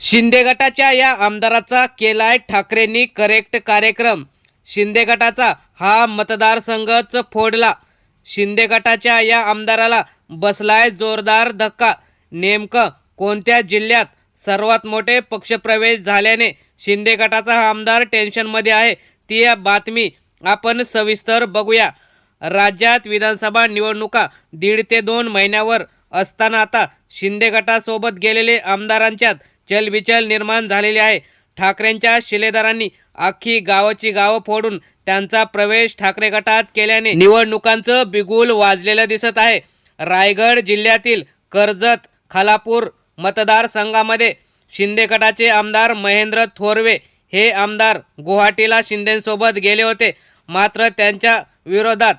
शिंदे गटाच्या या आमदाराचा केलाय ठाकरेंनी करेक्ट कार्यक्रम. शिंदे गटाचा हा मतदारसंघच फोडला. शिंदे गटाच्या या आमदाराला बसलाय जोरदार धक्का. नेमकं कोणत्या जिल्ह्यात सर्वात मोठे पक्षप्रवेश झाल्याने शिंदे गटाचा हा आमदार टेन्शनमध्ये आहे ती या बातमी आपण सविस्तर बघूया. राज्यात विधानसभा निवडणुका दीड ते दोन महिन्यावर असताना आता शिंदे गटासोबत गेलेले आमदारांच्यात चलबिचल निर्माण झालेली आहे. ठाकरेंच्या शिलेदारांनी अख्खी गावाची गावं फोडून त्यांचा प्रवेश ठाकरे गटात केल्याने निवडणुकांचं बिगुल वाजलेलं दिसत आहे. रायगड जिल्ह्यातील कर्जत खालापूर मतदारसंघामध्ये शिंदे गटाचे आमदार महेंद्र थोरवे हे आमदार गुवाहाटीला शिंदेसोबत गेले होते. मात्र त्यांच्या विरोधात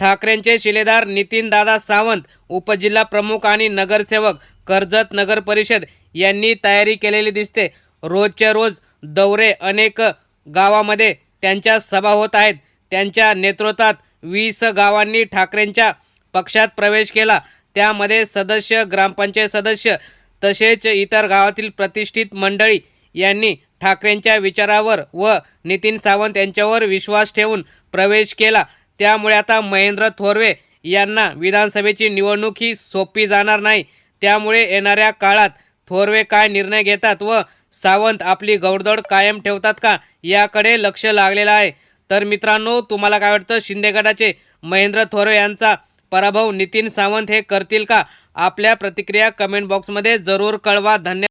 ठाकरेंचे शिलेदार नितीन दादा सावंत उपजिल्हा प्रमुख आणि नगरसेवक कर्जत नगर परिषद यांनी तयारी केलेली दिसते. रोजच्या रोज दौरे अनेक गावामध्ये त्यांच्या सभा होत आहेत. त्यांच्या नेतृत्वात वीस गावांनी ठाकरेंच्या पक्षात प्रवेश केला. त्यामध्ये सदस्य ग्रामपंचायत सदस्य तसेच इतर गावातील प्रतिष्ठित मंडळी यांनी ठाकरेंच्या विचारावर व नितीन सावंत यांच्यावर विश्वास ठेवून प्रवेश केला. त्यामुळे आता महेंद्र थोरवे यांना विधानसभेची निवडणूक ही सोपी जाणार नाही. त्यामुळे येणाऱ्या काळात थोरवे काय निर्णय घेतात व सावंत आपली गौडदौड कायम ठेवतात का याकडे लक्ष लागलेलं आहे. तर मित्रांनो तुम्हाला काय वाटतं? शिंदे गटाचे महेंद्र थोरवे यांचा पराभव नितीन सावंत हे करतील का? आपल्या प्रतिक्रिया कमेंट बॉक्समध्ये जरूर कळवा. धन्यवाद.